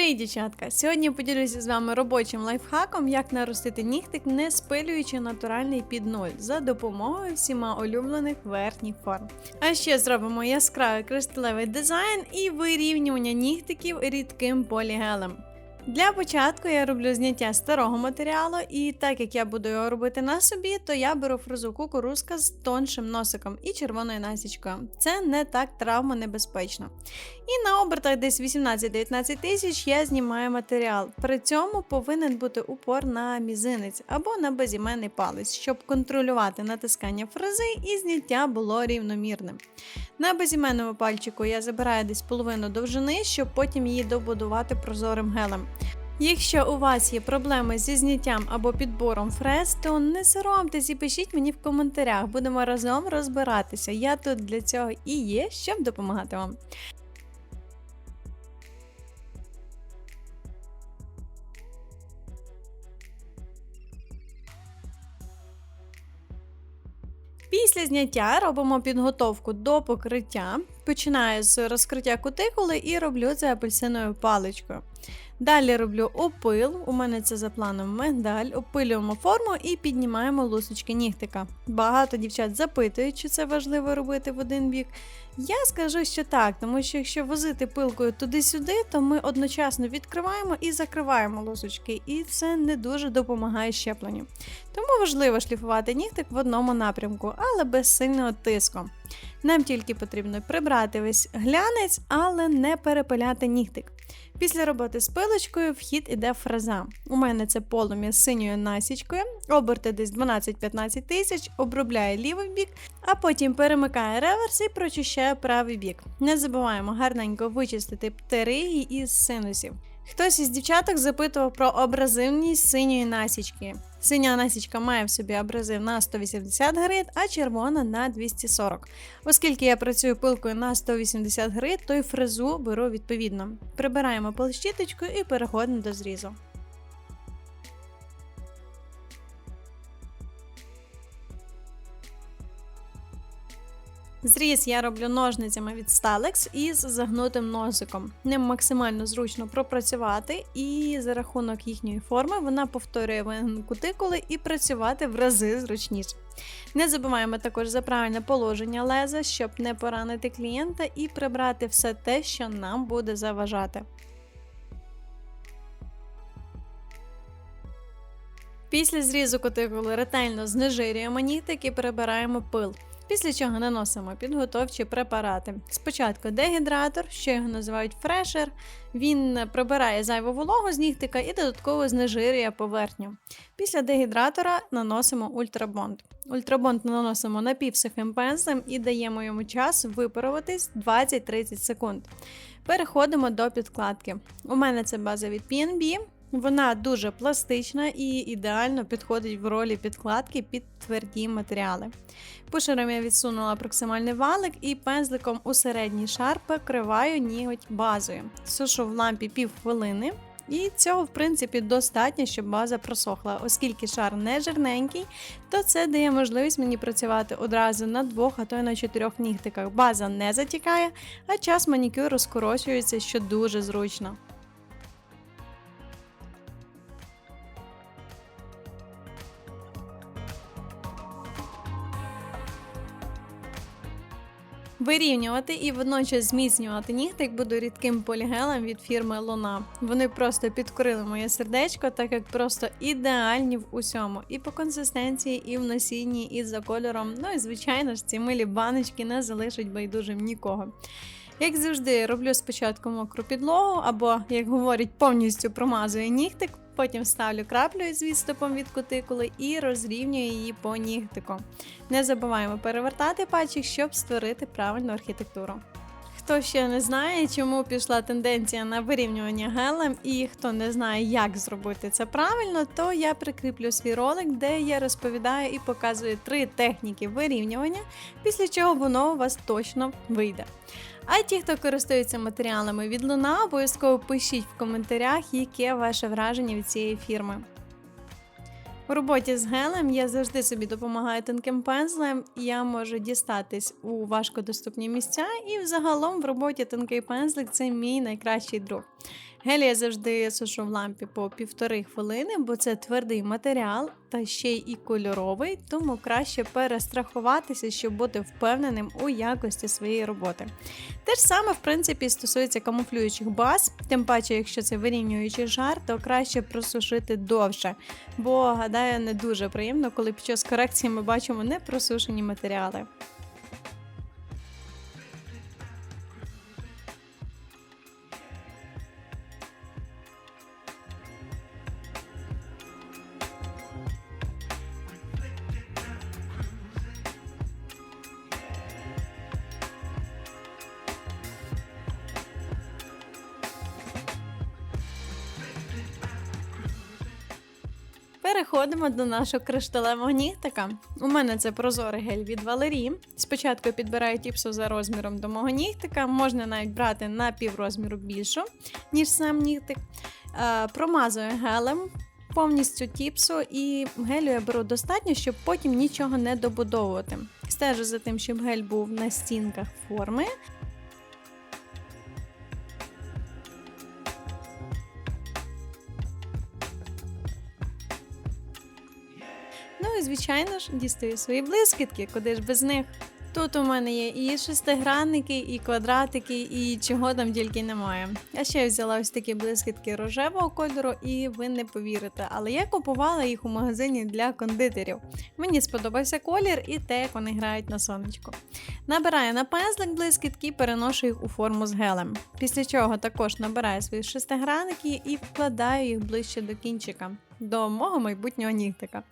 Привіт, дівчатка! Сьогодні поділюся з вами робочим лайфхаком, як наростити нігтик, не спилюючи натуральний під нуль за допомогою всіма улюблених верхніх форм. А ще зробимо яскравий кристалевий дизайн і вирівнювання нігтиків рідким полігелем. Для початку я роблю зняття старого матеріалу, і так як я буду його робити на собі, то я беру фрезу кукурузка з тоншим носиком і червоною насічкою. Це не так травмонебезпечно. І на обертах десь 18-19 тисяч я знімаю матеріал. При цьому повинен бути упор на мізинець або на безіменний палець, щоб контролювати натискання фрези і зняття було рівномірним. На безіменному пальчику я забираю десь половину довжини, щоб потім її добудувати прозорим гелем. Якщо у вас є проблеми зі зняттям або підбором фрез, то не соромтесь і пишіть мені в коментарях. Будемо разом розбиратися. Я тут для цього і є, щоб допомагати вам. Після зняття робимо підготовку до покриття. Починаю з розкриття кутикули і роблю це апельсиновою паличкою. Далі роблю опил, у мене це за планом мигдаль, опилюємо форму і піднімаємо лусочки нігтика. Багато дівчат запитують, чи це важливо робити в один бік. Я скажу, що так, тому що якщо возити пилкою туди-сюди, то ми одночасно відкриваємо і закриваємо лусочки, і це не дуже допомагає щепленню. Тому важливо шліфувати нігтик в одному напрямку, але без сильного тиску. Нам тільки потрібно прибрати весь глянець, але не перепиляти нігтик. Після роботи з пилочкою вхід іде фреза. У мене це полум'я з синьою насічкою, оберти десь 12-15 тисяч, обробляє лівий бік, а потім перемикає реверс і прочищає правий бік. Не забуваємо гарненько вичистити птериги із синусів. Хтось із дівчаток запитував про абразивність синьої насічки. Синя насічка має в собі абразив на 180 грит, а червона на 240. Оскільки я працюю пилкою на 180 грит, то й фрезу беру відповідно. Прибираємо полщіточкою і переходимо до зрізу. Зріз я роблю ножницями від Stalex із загнутим носиком. Ним максимально зручно пропрацювати, і за рахунок їхньої форми вона повторює вигин кутикули і працювати в рази зручніше. Не забуваємо також за правильне положення леза, щоб не поранити клієнта і прибрати все те, що нам буде заважати. Після зрізу кутикули ретельно знежирюємо нігтик і прибираємо пил. Після чого наносимо підготовчі препарати. Спочатку дегідратор, що його називають фрешер. Він прибирає зайву вологу з нігтика і додатково знежирює поверхню. Після дегідратора наносимо ультрабонд. Ультрабонд наносимо напівсухим пензлем і даємо йому час випаруватись 20-30 секунд. Переходимо до підкладки. У мене це база від PNB. Вона дуже пластична і ідеально підходить в ролі підкладки під тверді матеріали. Пушером я відсунула проксимальний валик і пензликом у середній шар покриваю ніготь базою. Сушу в лампі пів хвилини. І цього, в принципі, достатньо, щоб база просохла, оскільки шар не жирненький, то це дає можливість мені працювати одразу на двох, а то й на чотирьох нігтиках. База не затікає, а час манікюру скорочується, що дуже зручно. Вирівнювати і водночас зміцнювати нігтик буду рідким полігелем від фірми Луна. Вони просто підкорили моє сердечко, так як просто ідеальні в усьому. І по консистенції, і в носінні, і за кольором. Ну і звичайно ж, ці милі баночки не залишать байдужим нікого. Як завжди, роблю спочатку мокру підлогу, або, як говорять, повністю промазую нігтик, потім ставлю краплю з відступом від кутикули і розрівнюю її по нігтику. Не забуваємо перевертати пальчик, щоб створити правильну архітектуру. Хто ще не знає, чому пішла тенденція на вирівнювання гелем, і хто не знає, як зробити це правильно, то я прикріплю свій ролик, де я розповідаю і показую три техніки вирівнювання, після чого воно у вас точно вийде. А ті, хто користується матеріалами від Луна, обов'язково пишіть в коментарях, яке ваше враження від цієї фірми. У роботі з гелем я завжди собі допомагаю тонким пензлем, я можу дістатись у важкодоступні місця, і взагалом в роботі тонкий пензлик це мій найкращий друг. Гель я завжди сушу в лампі по півтори хвилини, бо це твердий матеріал та ще й і кольоровий, тому краще перестрахуватися, щоб бути впевненим у якості своєї роботи. Те ж саме, в принципі, стосується камуфлюючих баз, тим паче, якщо це вирівнюючий жар, то краще просушити довше, бо гадаю, не дуже приємно, коли під час корекції ми бачимо не просушені матеріали. Переходимо до нашого кришталевого нігтика. У мене це прозорий гель від Валерії. Спочатку я підбираю тіпсу за розміром до мого нігтика, можна навіть брати на піврозміру більшу, ніж сам нігтик. Е, Промазую гелем повністю тіпсу, і гелю я беру достатньо, щоб потім нічого не добудовувати. Стежу за тим, щоб гель був на стінках форми. Звичайно ж дістаю свої блискітки, куди ж без них. Тут у мене є і шестигранники, і квадратики, і чого там тільки немає. А ще взяла ось такі блискітки рожевого кольору, і ви не повірите, але я купувала їх у магазині для кондитерів. Мені сподобався колір і те, як вони грають на сонечку. Набираю на пензлик блискітки переношу їх у форму з гелем. Після чого також набираю свої шестигранники і вкладаю їх ближче до кінчика. До мого майбутнього нігтика.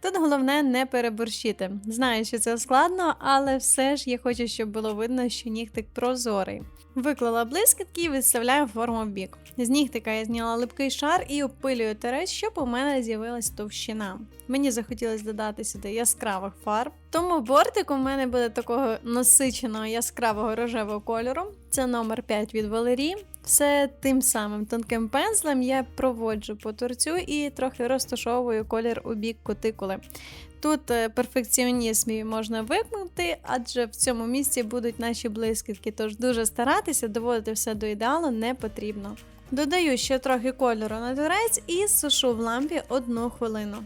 Тут головне не переборщити. Знаю, що це складно, але все ж я хочу, щоб було видно, що нігтик прозорий. Виклала блискітки і відставляю форму в бік. З нігтика я зняла липкий шар і опилюю терець, щоб у мене з'явилась товщина. Мені захотілося додати сюди яскравих фарб. Тому бортик у мене буде такого насиченого яскравого рожевого кольору. Це номер 5 від Валерії. Все тим самим тонким пензлем я проводжу по торцю і трохи розташовую колір у бік кутикули. Тут е, перфекціонізм можна вимкнути, адже в цьому місці будуть наші блискітки, тож дуже старатися доводити все до ідеалу не потрібно. Додаю ще трохи кольору на турець і сушу в лампі одну хвилину.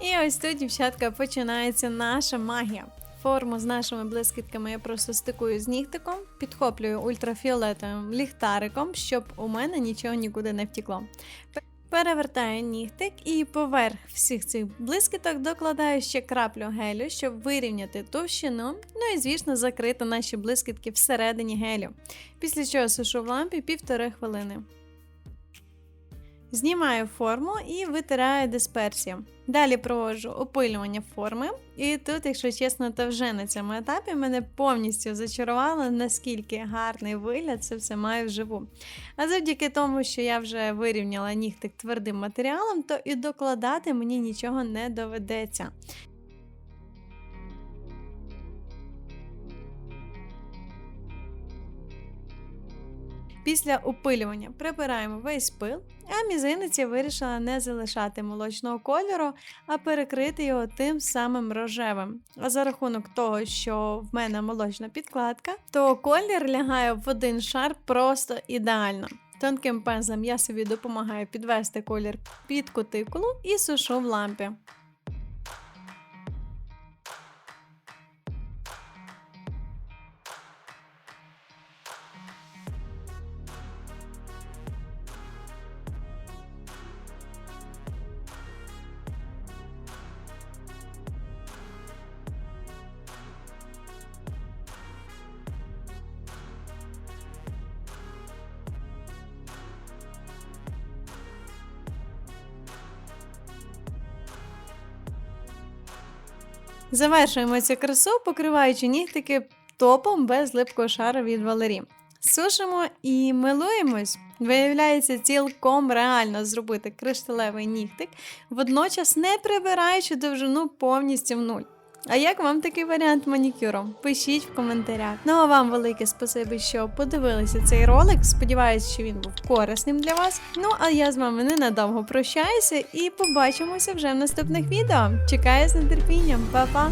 І ось тут, дівчатка, починається наша магія. Форму з нашими блискітками я просто стикую з нігтиком, підхоплюю ультрафіолетовим ліхтариком, щоб у мене нічого нікуди не втікло. Перевертаю нігтик і поверх всіх цих блискіток докладаю ще краплю гелю, щоб вирівняти товщину, ну і, звісно, закрити наші блискітки всередині гелю. Після чого сушу в лампі півтори хвилини. Знімаю форму і витираю дисперсію. Далі проводжу опилювання форми. І тут, якщо чесно, то вже на цьому етапі мене повністю зачарувало, наскільки гарний вигляд це все має вживу. А завдяки тому, що я вже вирівняла нігтик твердим матеріалом, то і докладати мені нічого не доведеться. Після опилювання прибираємо весь пил, мізинець я вирішила не залишати молочного кольору, а перекрити його тим самим рожевим. А за рахунок того, що в мене молочна підкладка, то колір лягає в один шар просто ідеально. Тонким пензлем я собі допомагаю підвести колір під кутикулу і сушу в лампі. Завершуємо цю красу, покриваючи нігтики топом без липкого шару від Валері. Сушимо і милуємось. Виявляється, цілком реально зробити кришталевий нігтик, водночас не прибираючи довжину повністю в нуль. А як вам такий варіант манікюру? Пишіть в коментарях. Ну а вам велике спасибі, що подивилися цей ролик. Сподіваюсь, що він був корисним для вас. Ну а я з вами ненадовго прощаюся і побачимося вже в наступних відео. Чекаю з нетерпінням, Па-па!